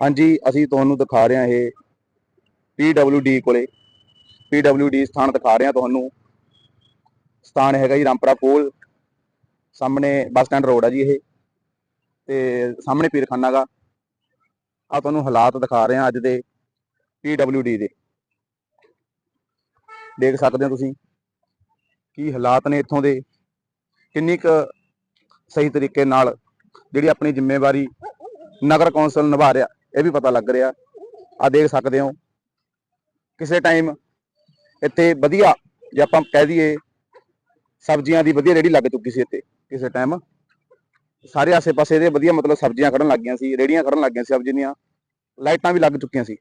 ਹਾਂਜੀ, ਅਸੀਂ ਤੁਹਾਨੂੰ ਦਿਖਾ ਰਹੇ ਹਾਂ ਇਹ PWD ਕੋਲੇ। PWD ਸਥਾਨ ਦਿਖਾ ਰਹੇ ਹਾਂ ਤੁਹਾਨੂੰ। ਸਥਾਨ ਹੈਗਾ ਜੀ ਰਾਮਪਰਾ ਕੋਲ। ਸਾਹਮਣੇ ਬੱਸ ਸਟੈਂਡ ਰੋਡ ਆ ਜੀ ਇਹ। ਤੇ ਸਾਹਮਣੇ ਪੀਰਖਾਨਾ ਗਾ। ਆ ਤੁਹਾਨੂੰ ਹਾਲਾਤ ਦਿਖਾ ਰਹੇ ਹਾਂ ਅੱਜ ਦੇ PWD ਦੇ। ਦੇਖ ਸਕਦੇ ਹੋ ਤੁਸੀਂ ਕੀ ਹਾਲਾਤ ਨੇ ਇੱਥੋਂ ਦੇ। ਕਿੰਨੀ ਕੁ ਸਹੀ ਤਰੀਕੇ ਨਾਲ ਜਿਹੜੀ ਆਪਣੀ ਜ਼ਿੰਮੇਵਾਰੀ ਨਗਰ ਕੌਂਸਲ ਨਿਭਾ ਰਿਹਾ। ਇਹ ਵੀ ਪਤਾ ਲੱਗ ਰਿਹਾ। ਆ ਦੇਖ ਸਕਦੇ ਹੋ। ਕਿਸੇ ਟਾਈਮ ਇੱਥੇ ਵਧੀਆ ਜੇ ਆਪਾਂ ਕਹਿ ਦਈਏ ਸਬਜ਼ੀਆਂ ਦੀ ਵਧੀਆ ਰੇੜੀ ਲੱਗ ਚੁੱਕੀ ਸੀ ਇੱਥੇ। ਕਿਸੇ ਟਾਈਮ ਸਾਰੇ ਆਸੇ-ਪਾਸੇ ਦੇ ਵਧੀਆ ਮਤਲਬ ਸਬਜ਼ੀਆਂ ਖੜਨ ਲੱਗ ਸੀ ਰੇੜੀਆਂ ਖੜਨ ਲੱਗ ਸੀ ਸਬਜ਼ੀ ਦੀਆਂ। ਲਾਈਟਾਂ ਵੀ ਲੱਗ ਚੁੱਕੀਆਂ ਸੀ।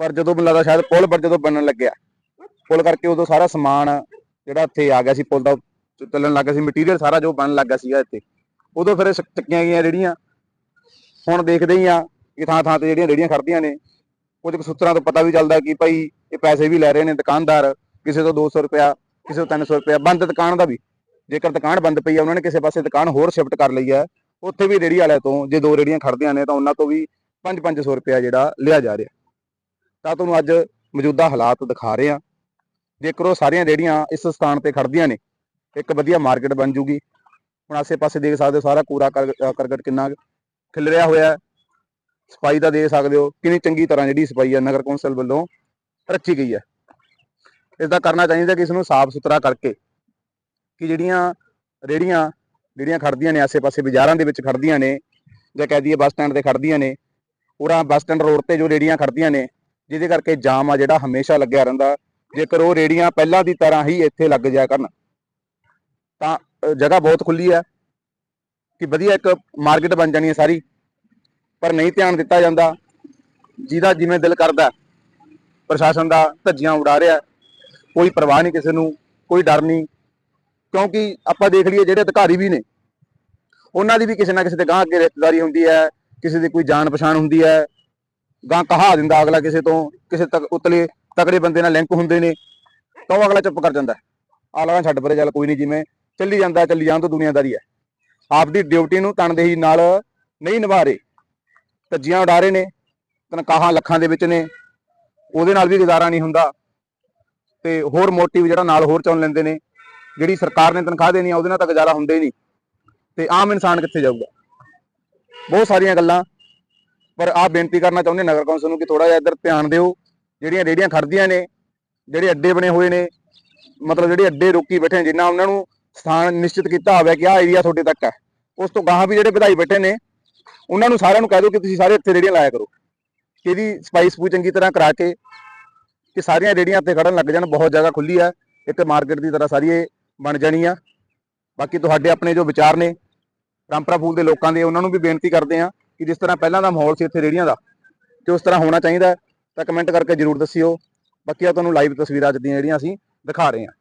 ਪਰ ਜਦੋਂ ਮੈਨੂੰ ਲੱਗਦਾ ਸ਼ਾਇਦ ਪੁਲ ਪਰ ਜਦੋਂ ਬਣਨ ਲੱਗਿਆ, ਪੁਲ ਕਰਕੇ ਉਦੋਂ ਸਾਰਾ ਸਮਾਨ ਜਿਹੜਾ ਇੱਥੇ ਆ ਗਿਆ ਸੀ, ਪੁਲ ਦਾ ਚੱਲਣ ਲੱਗਾ ਸੀ ਮਟੀਰੀਅਲ ਸਾਰਾ ਜੋ ਬਣਨ ਲੱਗਾ ਸੀਗਾ ਇੱਥੇ। ਉਦੋਂ ਫਿਰ ਚੱਕੀਆਂ ਗਈਆਂ ਰੇੜੀਆਂ ਹੁਣ ਦੇਖਦੇ ਹੀ ਆ ਕਿ ਥਾਂ ਥਾਂ ਤੇ ਜਿਹੜੀਆਂ ਰੇੜੀਆਂ ਖੜਦੀਆਂ ਨੇ ਕੁਝ ਕੁ ਸੂਤਰਾਂ ਤੋਂ ਪਤਾ ਵੀ ਚੱਲਦਾ ਕਿ ਭਾਈ ਇਹ ਪੈਸੇ ਵੀ ਲੈ ਰਹੇ ਨੇ ਦੁਕਾਨਦਾਰ ਕਿਸੇ ਤੋਂ 200 ਰੁਪਿਆ ਕਿਸੇ ਤੋਂ 300 ਰੁਪਿਆ ਬੰਦ ਦੁਕਾਨ ਦਾ ਵੀ। ਜੇਕਰ ਦੁਕਾਨ ਬੰਦ ਪਈ ਆ ਉਹਨਾਂ ਨੇ ਕਿਸੇ ਪਾਸੇ ਦੁਕਾਨ ਹੋਰ ਸ਼ਿਫਟ ਕਰ ਲਈ ਆ ਉੱਥੇ ਵੀ ਰੇੜੀ ਵਾਲਿਆਂ ਤੋਂ ਜੇ ਦੋ ਰੇੜੀਆਂ ਖੜਦੀਆਂ ਨੇ ਤਾਂ ਉਹਨਾਂ ਤੋਂ ਵੀ 5-500 ਰੁਪਿਆ ਜਿਹੜਾ ਲਿਆ ਜਾ ਰਿਹਾ। ਤਾਂ ਤੁਹਾਨੂੰ ਅੱਜ ਮੌਜੂਦਾ ਹਾਲਾਤ ਦਿਖਾ ਰਹੇ ਆ। ਜੇਕਰ ਉਹ ਸਾਰੀਆਂ ਰੇੜੀਆਂ ਇਸ ਸਥਾਨ ਤੇ ਖੜਦੀਆਂ ਨੇ ਇੱਕ ਵਧੀਆ ਮਾਰਕੀਟ ਬਣ ਜੂਗੀ। ਹੁਣ ਆਸੇ-ਪਾਸੇ ਦੇਖ ਸਕਦੇ ਹੋ ਸਾਰਾ ਕੂੜਾ ਕਰ- ਅ, ਕਰਕਟ ਕਿੰਨਾ ਰਿਹਾ ਹੋਇਆ ਸਫ਼ਾਈ ਦਾ ਦੇ ਸਕਦੇ ਹੋ, ਕਿੰਨੀ ਚੰਗੀ ਤਰ੍ਹਾਂ ਜਿਹੜੀ ਸਫ਼ਾਈ ਹੈ ਨਗਰ ਕੌਂਸਲ ਵੱਲੋਂ ਰੱਖੀ ਗਈ ਹੈ। ਇਸ ਦਾ ਕਰਨਾ ਚਾਹੀਦਾ ਕਿ ਇਸ ਨੂੰ ਸਾਫ਼ ਸੁਥਰਾ ਕਰਕੇ ਕਿ ਜਿਹੜੀਆਂ ਰੇੜੀਆਂ ਜਿਹੜੀਆਂ ਖੜਦੀਆਂ ਨੇ ਆਸੇ-ਪਾਸੇ ਬਾਜ਼ਾਰਾਂ ਦੇ ਵਿੱਚ ਖੜਦੀਆਂ ਨੇ ਜਾਂ ਕਹਿ ਦਈਏ ਬੱਸ ਸਟੈਂਡ ਤੇ ਖੜਦੀਆਂ ਨੇ ਪੂਰਾ ਬੱਸ ਸਟੈਂਡ ਰੋਡ ਤੇ ਜੋ ਰੇੜੀਆਂ ਖੜਦੀਆਂ ਨੇ, ਜਿਹਦੇ ਕਰਕੇ ਜਾਮ ਆ ਜਿਹੜਾ ਹਮੇਸ਼ਾ ਲੱਗਿਆ ਰਹਿੰਦਾ। ਜੇਕਰ ਉਹ ਰੇੜੀਆਂ ਪਹਿਲਾਂ ਦੀ ਤਰ੍ਹਾਂ ਹੀ ਇੱਥੇ ਲੱਗ ਜਾਇਆ ਕਰਨ, ਤਾਂ ਜਗ੍ਹਾ ਬਹੁਤ ਖੁੱਲੀ ਹੈ। ਕਿ ਵਧੀਆ ਇੱਕ ਮਾਰਕੀਟ ਬਣ ਜਾਣੀ ਹੈ ਸਾਰੀ। ਪਰ ਨਹੀਂ ਧਿਆਨ ਦਿੱਤਾ ਜਾਂਦਾ। ਜਿਹਦਾ ਜਿਵੇਂ ਦਿਲ ਕਰਦਾ ਪ੍ਰਸ਼ਾਸਨ ਦਾ ਧੱਜੀਆਂ ਉਡਾ ਰਿਹਾ ਕੋਈ ਪਰਵਾਹ ਨਹੀਂ ਕਿਸੇ ਨੂੰ, ਕੋਈ ਡਰ ਨਹੀਂ। ਕਿਉਂਕਿ ਆਪਾਂ ਦੇਖ ਲਈਏ ਜਿਹੜੇ ਅਧਿਕਾਰੀ ਵੀ ਨੇ, ਉਹਨਾਂ ਦੀ ਵੀ ਕਿਸੇ ਨਾ ਕਿਸੇ ਦੇ ਗਾਂ ਅੱਗੇ ਰਿਸ਼ਤੇਦਾਰੀ ਹੁੰਦੀ ਹੈ, ਕਿਸੇ ਦੀ ਕੋਈ ਜਾਣ ਪਛਾਣ ਹੁੰਦੀ ਹੈ। ਗਾਂ ਕਹਾ ਦਿੰਦਾ ਅਗਲਾ ਕਿਸੇ ਤੋਂ, ਕਿਸੇ ਤੱਕ ਉਤਲੇ ਤਕੜੇ ਬੰਦੇ ਨਾਲ ਲਿੰਕ ਹੁੰਦੇ ਨੇ, ਤਾਂ ਉਹ ਅਗਲਾ ਚੁੱਪ ਕਰ ਜਾਂਦਾ ਆਲਾ ਛੱਡ ਪਰੇ ਚੱਲ, ਕੋਈ ਨਹੀਂ ਜਿਵੇਂ ਚੱਲੀ ਜਾਂਦਾ, ਚੱਲੀ ਜਾਣ ਤੋਂ ਦੁਨੀਆਦਾਰੀ ਹੈ। ਆਪਦੀ ਡਿਊਟੀ ਨੂੰ ਤਨਦੇਹੀ ਨਾਲ ਨਹੀਂ ਨਿਭਾ ਰਹੇ। ਧੱਜੀਆਂ ਉਡਾ ਰਹੇ ਨੇ, ਤਨਖਾਹਾਂ ਲੱਖਾਂ ਦੇ ਵਿੱਚ ਨੇ, ਉਹਦੇ ਨਾਲ ਵੀ ਗੁਜ਼ਾਰਾ ਨਹੀਂ ਹੁੰਦਾ। ਤੇ ਹੋਰ ਮੋਟਿਵ ਜਿਹੜਾ ਨਾਲ ਹੋਰ ਚੁਣ ਲੈਂਦੇ ਨੇ, ਜਿਹੜੀ ਸਰਕਾਰ ਨੇ ਤਨਖਾਹ ਦੇਣੀ ਆ, ਉਹਦੇ ਨਾਲ ਤਾਂ ਗੁਜ਼ਾਰਾ ਹੁੰਦਾ ਹੀ ਨਹੀਂ। ਤੇ ਆਮ ਇਨਸਾਨ ਕਿੱਥੇ ਜਾਊਗਾ? ਬਹੁਤ ਸਾਰੀਆਂ ਗੱਲਾਂ, ਪਰ ਆਹ ਬੇਨਤੀ ਕਰਨਾ ਚਾਹੁੰਦੇ ਨਗਰ ਕੌਂਸਲ ਨੂੰ ਕਿ ਥੋੜਾ ਜਿਹਾ ਇੱਧਰ ਧਿਆਨ ਦਿਓ। ਜਿਹੜੀਆਂ ਰੇੜੀਆਂ ਖੜਦੀਆਂ ਨੇ, ਜਿਹੜੇ ਅੱਡੇ ਬਣੇ ਹੋਏ ਨੇ, ਮਤਲਬ ਜਿਹੜੇ ਅੱਡੇ ਰੋਕੀ ਬੈਠੇ ਨੇ, ਜਿੰਨਾ ਉਹਨਾਂ ਨੂੰ ਸਥਾਨ ਨਿਸ਼ਚਿਤ ਕੀਤਾ ਹੋਵੇ ਕਿ ਆਹ ਏਰੀਆ ਤੁਹਾਡੇ ਤੱਕ ਹੈ। ਉਸ ਤੋਂ ਗਾਹਾਂ ਵੀ ਜਿਹੜੇ ਵਧਾਈ ਬੈਠੇ ਨੇ ਉਹਨਾਂ ਨੂੰ ਸਾਰਿਆਂ ਨੂੰ ਕਹਿ ਦਿਓ ਕਿ ਤੁਸੀਂ ਸਾਰੇ ਇੱਥੇ ਰੇੜੀਆਂ ਲਾਇਆ ਕਰੋ। ਕਿ ਇਹਦੀ ਸਪਾਈ ਸਪੂ ਚੰਗੀ ਤਰ੍ਹਾਂ ਕਰਾ ਕੇ ਕਿ ਸਾਰੀਆਂ ਰੇੜੀਆਂ ਇੱਥੇ ਖੜਨ ਲੱਗ ਜਾਣ, ਬਹੁਤ ਜਗ੍ਹਾ ਖੁੱਲੀ ਆ, ਇੱਕ ਮਾਰਕੀਟ ਦੀ ਤਰ੍ਹਾਂ ਸਾਰੀ ਇਹ ਬਣ ਜਾਣੀ ਆ। ਬਾਕੀ ਤੁਹਾਡੇ ਆਪਣੇ ਜੋ ਵਿਚਾਰ ਨੇ, ਰਾਮਪੁਰਾ ਫੂਲ ਦੇ ਲੋਕਾਂ ਦੇ, ਉਹਨਾਂ ਨੂੰ ਵੀ ਬੇਨਤੀ ਕਰਦੇ ਆ ਕਿ ਜਿਸ ਤਰ੍ਹਾਂ ਪਹਿਲਾਂ ਦਾ ਮਾਹੌਲ ਸੀ ਇੱਥੇ ਰੇੜੀਆਂ ਦਾ ਕਿ ਉਸ ਤਰ੍ਹਾਂ ਹੋਣਾ ਚਾਹੀਦਾ ਤਾਂ ਕਮੈਂਟ ਕਰਕੇ ਜਰੂਰ ਦੱਸਿਓ। ਬਾਕੀ ਆ ਤੁਹਾਨੂੰ ਲਾਈਵ ਤਸਵੀਰਾਂ ਅੱਜ ਦੀਆਂ ਜਿਹੜੀਆਂ ਅਸੀਂ ਦਿਖਾ ਰਹੇ ਹਾਂ।